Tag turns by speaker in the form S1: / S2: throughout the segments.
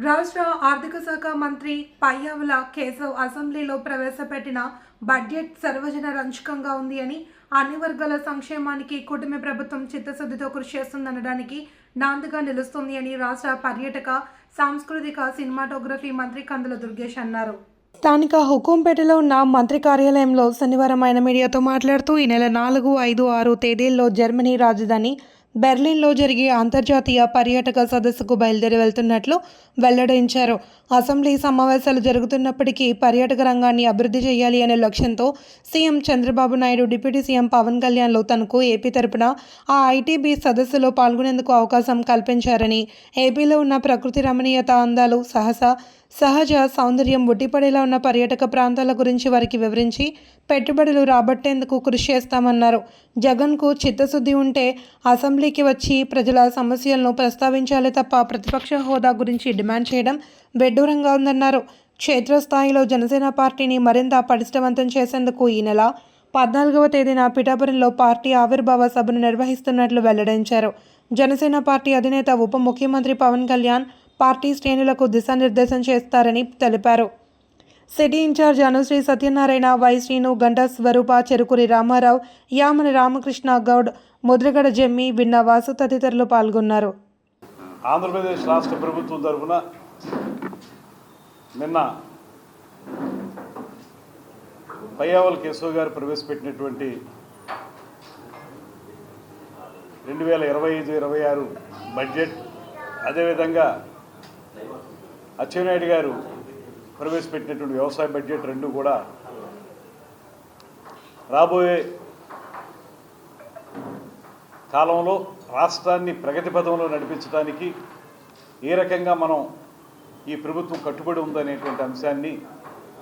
S1: రాష్ట్ర ఆర్థిక శాఖ మంత్రి పయ్యావుల కేశవ్ అసెంబ్లీలో ప్రవేశపెట్టిన బడ్జెట్ సర్వజన రంజకంగా ఉంది అని అన్ని వర్గాల సంక్షేమానికి కూటమి ప్రభుత్వం చిత్తశుద్ధితో కృషి చేస్తుందనడానికి నాందిగా నిలుస్తుంది అని రాష్ట్ర పర్యాటక సాంస్కృతిక సినిమాటోగ్రఫీ మంత్రి కందుల దుర్గేష్ అన్నారు. స్థానిక హుకుంపేటలో ఉన్న మంత్రి కార్యాలయంలో శనివారం ఆయన మీడియాతో మాట్లాడుతూ ఈ నెల నాలుగు ఐదు ఆరు తేదీల్లో జర్మనీ రాజధాని బెర్లిన్లో జరిగే అంతర్జాతీయ పర్యాటక సదస్సుకు బయలుదేరి వెళ్తున్నట్లు వెల్లడించారు. అసెంబ్లీ సమావేశాలు జరుగుతున్నప్పటికీ పర్యాటక రంగాన్ని అభివృద్ధి చేయాలి అనే లక్ష్యంతో CM Chandrababu Naidu deputy CM Pawan కళ్యాణ్లో తనకు ఏపీ తరపున ఆ ఐటీబీ సదస్సులో పాల్గొనేందుకు అవకాశం కల్పించారని ఏపీలో ఉన్న ప్రకృతి రమణీయత అందాలు సహస సహజ సౌందర్యం ఒట్టిపడేలా ఉన్న పర్యాటక ప్రాంతాల గురించి వారికి వివరించి పెట్టుబడులు రాబట్టేందుకు కృషి చేస్తామన్నారు. జగన్కు చిత్తశుద్ధి ఉంటే అసెంబ్లీకి వచ్చి ప్రజల సమస్యలను ప్రస్తావించాలి తప్ప ప్రతిపక్ష హోదా గురించి డిమాండ్ చేయడం బెడ్డూరంగా ఉందన్నారు. క్షేత్రస్థాయిలో జనసేన పార్టీని మరింత పటిష్టవంతం చేసేందుకు ఈ నెల పద్నాలుగవ తేదీన పిఠాపురంలో పార్టీ ఆవిర్భావ సభను నిర్వహిస్తున్నట్లు వెల్లడించారు. జనసేన పార్టీ అధినేత ఉప ముఖ్యమంత్రి పవన్ కళ్యాణ్ పార్టీ శ్రేణులకు దిశానిర్దేశం చేస్తారని తెలిపారు. City in charge Anushri Satyanarayana Y Srinu Ganta Swarupa Cherukuri Ramarao Yamani Ramakrishna Goud Mudragada Jammi విన్న వాసు తదితరులు పాల్గొన్నారు.
S2: ఆంధ్రప్రదేశ్ రాష్ట్ర ప్రభుత్వం తరఫున నిన్న పయ్యావల్ కేశవ్ గారు ప్రవేశపెట్టినటువంటి రెండు వేల ఇరవై ఐదు ఇరవై ఆరు బడ్జెట్ అదేవిధంగా అచ్చెన్నాయుడు గారు ప్రవేశపెట్టినటువంటి వ్యవసాయ బడ్జెట్ రెండు కూడా రాబోయే కాలంలో రాష్ట్రాన్ని ప్రగతి పథంలో నడిపించడానికి ఏ రకంగా మనం ఈ ప్రభుత్వం కట్టుబడి ఉందనేటువంటి అంశాన్ని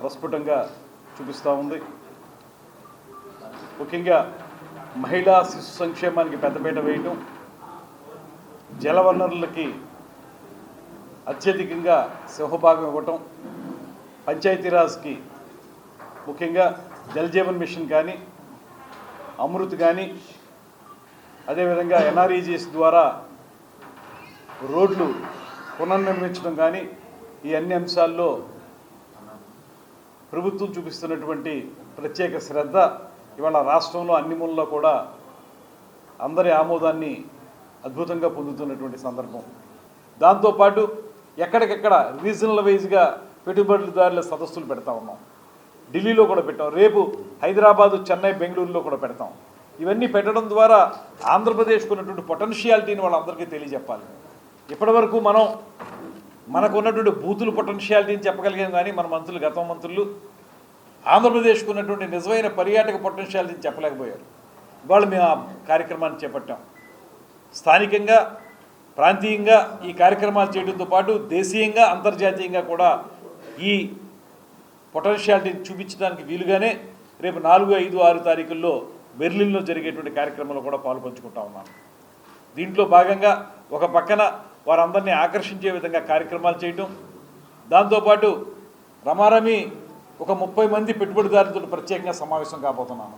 S2: ప్రస్ఫుటంగా చూపిస్తూ ఉంది. ముఖ్యంగా మహిళా శిశు సంక్షేమానికి పెద్దపీట వేయటం జలవనరులకి అత్యధికంగా సింహభాగం ఇవ్వటం పంచాయతీరాజ్కి ముఖ్యంగా జలజీవన్ మిషన్ కానీ అమృత్ కానీ అదేవిధంగా ఎన్ఆర్ఈజీఎస్ ద్వారా రోడ్లు పునర్నిర్మించడం కానీ ఈ అన్ని అంశాల్లో ప్రభుత్వం చూపిస్తున్నటువంటి ప్రత్యేక శ్రద్ధ ఇవాళ రాష్ట్రంలో అన్ని మూలలో కూడా అందరి ఆమోదాన్ని అద్భుతంగా పొందుతున్నటువంటి సందర్భం. దాంతోపాటు ఎక్కడికెక్కడ రీజనల్ వైజ్గా పెట్టుబడిదారుల సదస్సులు పెడతా ఉన్నాం. ఢిల్లీలో కూడా పెట్టాం. రేపు హైదరాబాదు చెన్నై బెంగళూరులో కూడా పెడతాం. ఇవన్నీ పెట్టడం ద్వారా ఆంధ్రప్రదేశ్కు ఉన్నటువంటి పొటెన్షియాలిటీని వాళ్ళందరికీ తెలియజెప్పాలి. ఇప్పటివరకు మనం మనకు ఉన్నటువంటి బూతులు పొటెన్షియాలిటీని చెప్పగలిగాం కానీ మన మంత్రులు గతం మంత్రులు ఆంధ్రప్రదేశ్కు ఉన్నటువంటి నిజమైన పర్యాటక పొటెన్షియాలిటీని చెప్పలేకపోయారు. ఇవాళ మేము ఆ కార్యక్రమాన్ని చేపట్టాం. స్థానికంగా ప్రాంతీయంగా ఈ కార్యక్రమాలు చేయడంతో పాటు దేశీయంగా అంతర్జాతీయంగా కూడా ఈ పొటెన్షియాలిటీని చూపించడానికి వీలుగానే రేపు నాలుగు ఐదు ఆరు తారీఖుల్లో బెర్లిన్లో జరిగేటువంటి కార్యక్రమంలో కూడా పాలు పంచుకుంటా ఉన్నాను దీంట్లో భాగంగా ఒక పక్కన వారందరినీ ఆకర్షించే విధంగా కార్యక్రమాలు చేయటం దాంతోపాటు రమారమి ఒక ముప్పై మంది పెట్టుబడిదారులతో ప్రత్యేకంగా సమావేశం కాబోతున్నాను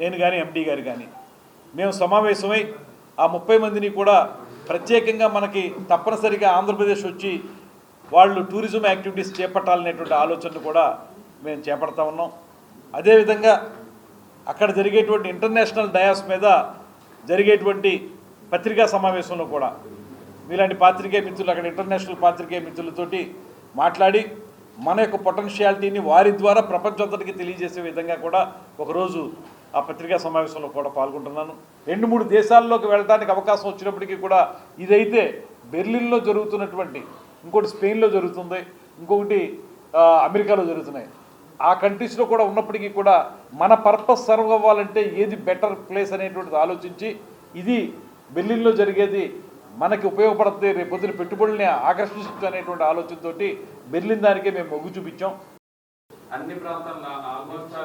S2: నేను కానీ ఎండీ గారు కానీ మేము సమావేశమై ఆ ముప్పై మందిని కూడా ప్రత్యేకంగా మనకి తప్పనిసరిగా ఆంధ్రప్రదేశ్ వచ్చి వాళ్ళు టూరిజం యాక్టివిటీస్ చేపట్టాలనేటువంటి ఆలోచనలు కూడా మేము చేపడతా ఉన్నాం. అదేవిధంగా అక్కడ జరిగేటువంటి ఇంటర్నేషనల్ డయాస్ మీద జరిగేటువంటి పత్రికా సమావేశంలో కూడా మీలాంటి పాత్రికేయ మిత్రులు అక్కడ ఇంటర్నేషనల్ పాత్రికేయ మిత్రులతోటి మాట్లాడి మన యొక్క పొటెన్షియాలిటీని వారి ద్వారా ప్రపంచంతటికి తెలియజేసే విధంగా కూడా ఒకరోజు ఆ పత్రికా సమావేశంలో కూడా పాల్గొంటున్నాను. రెండు మూడు దేశాల్లోకి వెళ్ళడానికి అవకాశం వచ్చినప్పటికీ కూడా ఇదైతే బెర్లిన్లో జరుగుతున్నటువంటి ఇంకోటి స్పెయిన్లో జరుగుతుంది ఇంకొకటి అమెరికాలో జరుగుతున్నాయి. ఆ కంట్రీస్లో కూడా ఉన్నప్పటికీ కూడా మన పర్పస్ సర్వ్ అవ్వాలంటే ఏది బెటర్ ప్లేస్ అనేటువంటిది ఆలోచించి ఇది బెర్లిన్లో జరిగేది మనకి ఉపయోగపడుతుంది రేపు పొద్దున పెట్టుబడుల్ని ఆకర్షించు అనేటువంటి ఆలోచనతోటి బెర్లిన్ దానికే మేము మొగ్గు చూపించాం.
S3: అన్ని ప్రాంతాల్లో ఆల్మోస్ట్